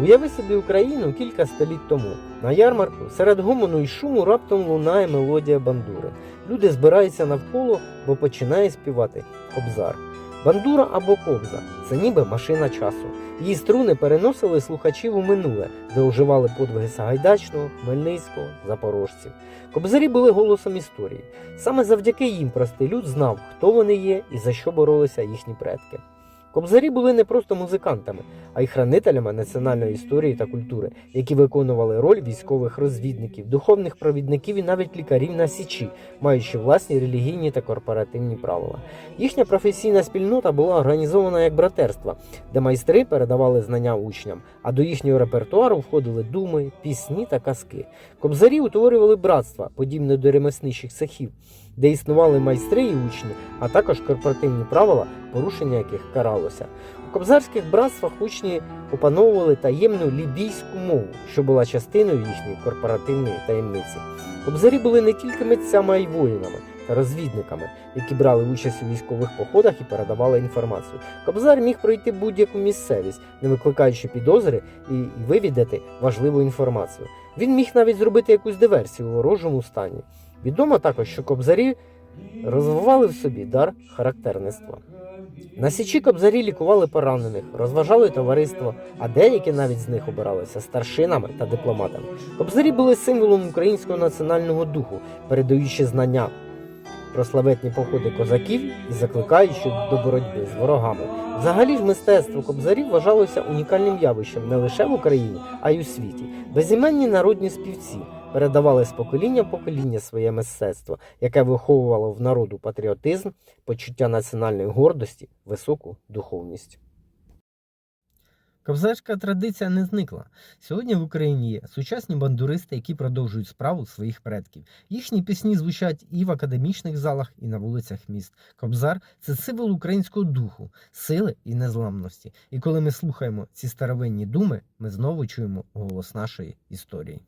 Уяви собі Україну кілька століть тому. На ярмарку серед гомону і шуму раптом лунає мелодія бандури. Люди збираються навколо, бо починає співати кобзар. Бандура або кобза це ніби машина часу. Її струни переносили слухачів у минуле, де уживали подвиги Сагайдачного, Хмельницького, запорожців. Кобзарі були голосом історії. Саме завдяки їм простий люд знав, хто вони є і за що боролися їхні предки. Кобзарі були не просто музикантами, а й хранителями національної історії та культури, які виконували роль військових розвідників, духовних провідників і навіть лікарів на січі, маючи власні релігійні та корпоративні правила. Їхня професійна спільнота була організована як братерство, де майстри передавали знання учням, а до їхнього репертуару входили думи, пісні та казки. Кобзарі утворювали братства, подібне до ремесничих цехів, де існували майстри і учні, а також корпоративні правила, порушення яких каралося. У кобзарських братствах учні опановували таємну лібійську мову, що була частиною їхньої корпоративної таємниці. Кобзарі були не тільки митцями, а й воїнами та розвідниками, які брали участь у військових походах і передавали інформацію. Кобзар міг пройти будь-яку місцевість, не викликаючи підозри і вивідати важливу інформацію. Він міг навіть зробити якусь диверсію у ворожому стані. Відомо також, що кобзарі розвивали в собі дар характерництва. На січі кобзарі лікували поранених, розважали товариство, а деякі навіть з них обиралися старшинами та дипломатами. Кобзарі були символом українського національного духу, передаючи знання про славетні походи козаків і закликаючи до боротьби з ворогами. Взагалі ж мистецтво кобзарів вважалося унікальним явищем не лише в Україні, а й у світі. Безіменні народні співці передавали з покоління в покоління своє мистецтво, яке виховувало в народу патріотизм, почуття національної гордості, високу духовність. Кобзарська традиція не зникла. Сьогодні в Україні є сучасні бандуристи, які продовжують справу своїх предків. Їхні пісні звучать і в академічних залах, і на вулицях міст. Кобзар це символ українського духу, сили і незламності. І коли ми слухаємо ці старовинні думи, ми знову чуємо голос нашої історії.